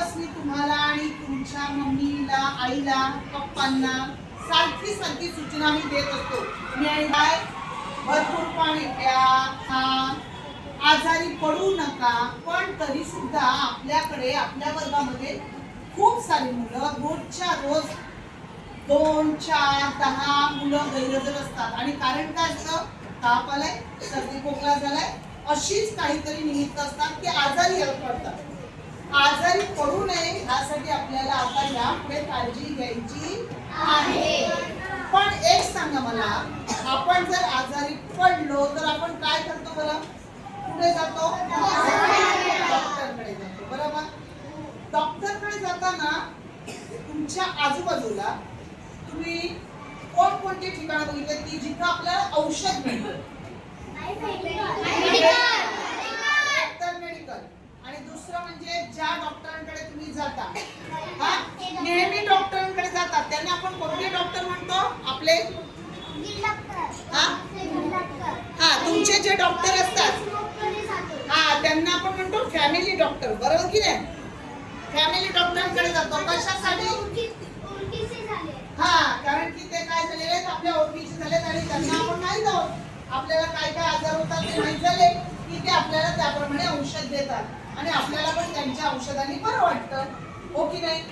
दिवस मी तुम्हाला आणि तुमच्या मम्मीला आईला पप्पांना सारखी सारखी सूचना मी देत असतो. मी भरपूर पाणी प्या खा. आजारी पडू नका पण तरी सुद्धा आपल्याकडे आपल्या वर्गामध्ये खूप सारी मुलं रोजच्या रोज दोन चार दहा मुलं गैरहजर असतात. आणि कारण काय असतं? ताप आलाय सर्दी खोकला झालाय अशीच काहीतरी निमित्त असतात की आजारी पडतात. आजारी पडू नये यासाठी आपल्याला आता यापुढे काळजी घ्यायची आहे. पण एक सांगा मला आपण जर आजारी पडलो तर आपण काय करतो बरं? कुठे जातो? डॉक्टरकडे जातो बरोबर? डॉक्टरकडे जाताना तुमच्या आजूबाजूला तुम्ही कोणकोणती ठिकाणं बघितले? ती जिथं आपल्याला औषध मिळतं तर मेडिकल आणि दुसरं म्हणजे ज्या डॉक्टरांकडे तुम्ही जाता हा नेहमी डॉक्टरांकडे जातात त्यांना आपण कोणते डॉक्टर म्हणतो आपले हा हा जे डॉक्टर असतात. हा त्यांना आपण म्हणतो फॅमिली डॉक्टर बरोबर की नाही? फॅमिली डॉक्टरांकडे जातो. कशासाठी? हा कारण की ते काय झालेले आहेत? आपल्या ओळखीचे झालेत आणि त्यांना आपण नाही जाऊ आपल्याला काय काय आजार होतात ते माहीत झाले की ते आपल्याला त्याप्रमाणे औषध देतात. आणि आपल्याला पण त्यांच्या औषधाने बरं वाटतं हो की नाही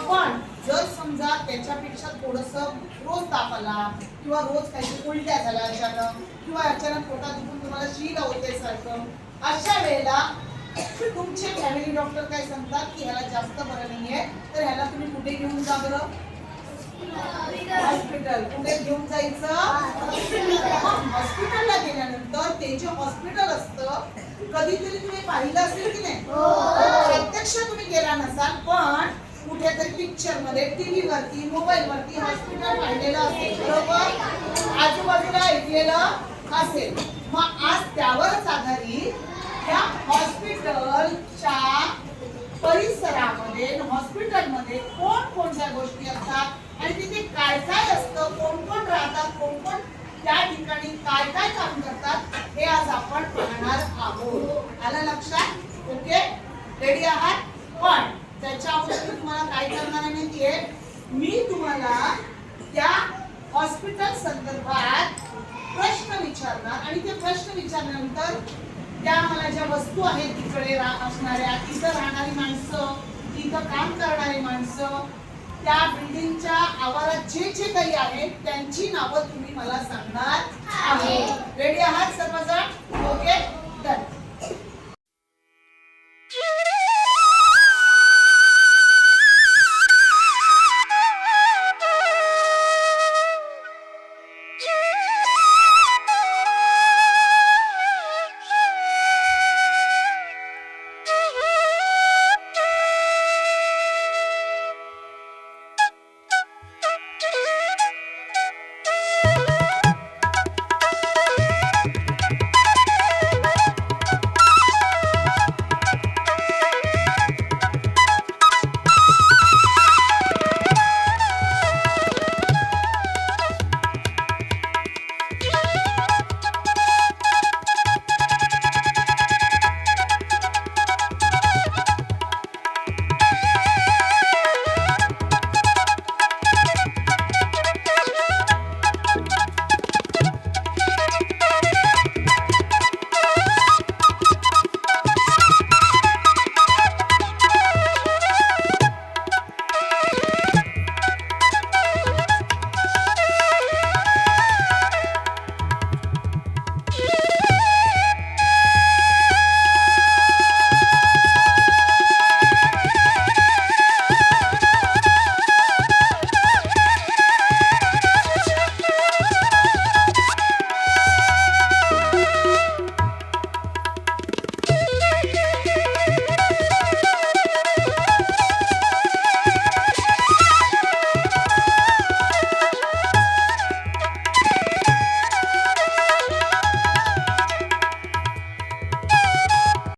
पण जर समजा त्याच्यापेक्षा थोडस रोज ताप आला किंवा रोज काहीतरी उलट्या झाल्या अचानक किंवा अचानक पोटात दुखून तुम्हाला शील होते सारखं अशा वेळेला तुमचे फॅमिली डॉक्टर काय सांगतात की ह्याला जास्त बरं नाहीये तर ह्याला तुम्ही कुठे घेऊन जा बरं? हॉस्पिटल कुठे घेऊन जायचं? हॉस्पिटलला गेल्यानंतर ते जे हॉस्पिटल असतं कधीतरी तुम्ही पाहिलं असेल की नाही? प्रत्यक्ष तुम्ही गेला नसाल पण कुठेतरी पिक्चरमध्ये टीव्ही वरती मोबाईल वरती हॉस्पिटल पाहिलेलं असेल बरोबर? आजूबाजूला ऐकलेलं असेल. मग आज त्यावरच आधारित त्या हॉस्पिटलच्या परिसरामध्ये हॉस्पिटलमध्ये कोण कोणत्या गोष्टी असतात आणि तिथे काय काय असतं कोण कोण राहतात कोण कोण त्या ठिकाणी काय काय काम करतात हे आज आपण पाहणार आहोत. आलं लक्षात? ओके? रेडी आहात? पण त्याच्या मी तुम्हाला काय करणार माहितीये? मी तुम्हाला त्या हॉस्पिटल संदर्भात प्रश्न विचारणार आणि ते प्रश्न विचारल्यानंतर त्या मला ज्या वस्तू आहेत तिकडे रा- असणाऱ्या तिथं राहणारी माणसं तिथं काम करणारी माणसं त्या बिल्डिंगच्या आवारात जे जे काही आहेत त्यांची नावं तुम्ही मला सांगणार आहे. रेडी आहात सर्वजण? ओके